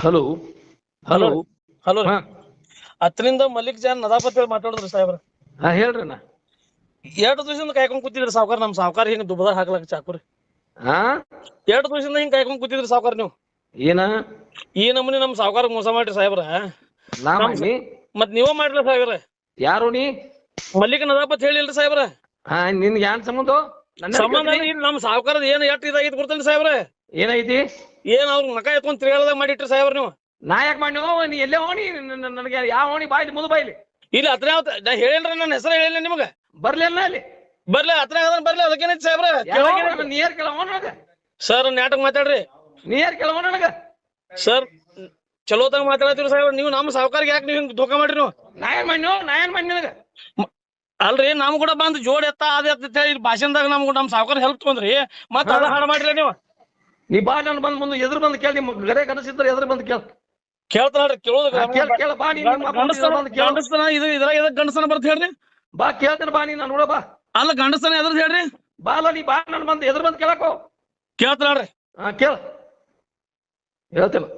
Hello hello. Hello ಹಾ. ಹತ್ತರಿಂದ ಮಲ್ಲಿಕ್ ಜಾನ್ ನದಾಪತ್ ಹೇಳಿ ಮಾತಾಡಿದ್ರಿ ಸಾಹೇಬ್ರ. ಹಾ ಹೇಳ್ರಿ ಅಣ್ಣ. ಎರಡು ದಿವಸದಿಂದ ಕಾಯ್ಕೊಂಡ್ ಕೂತಿದ್ರಿ ಸಾವ್ಕಾರ ನಮ್ ಸಾವ್ಕಾರ ಹಿಂಗ್ ದುಬದಾರ್ ಹಾಕ್ಲಕ್ ಚಾಕುರಿ. ಹಾ? ಎರಡು ದಿವಸದಿಂದ ಹಿಂಗ್ ಕಾಯ್ಕೊಂಡ್ ಕೂತಿದ್ರಿ ಸಾವ್ಕಾರ ನೀವು. ಏನ? ಈ ನಮೂನಿ ನಮ್ ಸಾವ್ಕಾರ ಮೋಸ ಮಾಡ್ರಿ ಸಾಹೇಬ್ರ. ನಾ ಮಾಡಿ ನೀ ಮತ್ ನೀವ ಮಾಡ್ರಿ ಸಾಹೇಬ್ರ. ಯಾರು ನೀ? ಮಲ್ಲಿಕ್ ನದಾಪತ್ ಹೇಳಿಲ್ರಿ ಸಾಹೇಬ್ರ. ಹಾ ನಿನ್ಗೆ ಯಾನ್ ಸಂಬಂಧ? ನಮ್ಮ ಸಂಬಂಧ ನಮ್ ಸಾವ್ಕಾರದ ಏನ್ ಎಷ್ಟ್ ಇದಾಗಿತ್ತು ಗೊತ್ತೇನ್ರಿ ಸಾಹೇಬ್ರ? ಏನೈತಿ ಏನ್ ಅವ್ರ ನಕ ಎತ್ಕೊಂಡ್ ತಿರ್ಗಾಳದಾಗ ಮಾಡಿಟ್ರಿ ಸಾಹೇಬ್ರ ನೀವು? ನಾ ಯಾಕೆ ಮಾಡಿ ನೀ ಎಲ್ಲೇ ಹೋಣಿ? ನನಗೆ ಯಾವ ಹೋಣಿ? ಬಾಯ್ಲಿ ಮುದು ಬಾಯ್ಲಿ ಇಲ್ಲಿ. ಹತ್ರ ನಾ ಹೇಳೇನ್ರಿ ನನ್ನ ಹೆಸರು ಹೇಳಿಲ್ಲ ನಿಮಗ. ಬರ್ಲಿಲ್ಲ ಅಲ್ಲಿ ಬರ್ಲಿ ಹತ್ರ ಅದನ್ನ ಬರ್ಲಿ ಅದಕ್ಕೇನೈತಿ ಸಾಹೇಬ್ರ? ನೀರ್ ಕೇಳವ ನನಗ? ಸರ್ ನಾಟಕ ಮಾತಾಡ್ರಿ. ನೀರ್ ಕೇಳವ ಸರ್ ಸರ್ ಚಲೋತಾಗ ಮಾತಾಡತ್ತೀರಿ ಸಾಹೇಬ್ರ. ನೀವು ನಮ್ಮ ಸಾವುಕಾರಿಗೆ ಯಾಕೆ ನೀವು ಹಿಂಗ್ ಧೋಕಾ ಮಾಡ್ರಿ ನೀವು? ನಾ ಏನ್ ಮಾಡಿ ನಾ ಏನ್ ಮಾಡಿ ನಿನಗ? ಅಲ್ರಿ ನಮ್ ಕೂಡ ಬಂದ್ ಜೋಡ್ ಎತ್ತ ಅದ ಎತ್ತ ಭಾಷಣದಾಗ ನಮ್ಗ ನಮ್ ಸಾವುಕಾರ ಹೆಲ್ಪ್ ತೊಂದ್ರಿ ಮತ್ತ ಅದ ಹಾಡ ಮಾಡ್ರಿ ನೀವು? ನೀ ಬಾ ನಾನು ಬಂದ್ ಮುಂದೆ ಎದುರು ಬಂದು ಕೇಳಿ ನಿಮ್ ಗರೆ ಕನಸಿದ್ರೆ ಎದುರು ಬಂದು ಕೇಳ. ಕೇಳ್ತಾರ ಕೇಳೋದು ಕೇಳ ಕೇಳ ಬಾ ನೀ ನಿಮ್ಮ ಗಂಡಸ್ತನ ಇದು ಇದ್ರಾಗ ಎದಕ್ ಗಂಡಸ್ತನ ಬರ್ತ ಹೇಳ್ರಿ? ಬಾ ಕೇಳ್ತೇನೆ ಬಾ ನೀ ನಾನು ನೋಡ ಬಾ. ಅಲ್ಲ ಗಂಡಸ್ತನ ಎದ್ರದ್ ಹೇಳ್ರಿ? ಬಾ ಅಲ್ಲ ನೀ ಬಾ ನಾನು ಬಂದು ಎದುರು ಬಂದು ಕೇಳಕೋ ಕೇಳ್ತಾನ ಹಾ ಕೇಳ. ಹೇಳ್ತೇನೆ.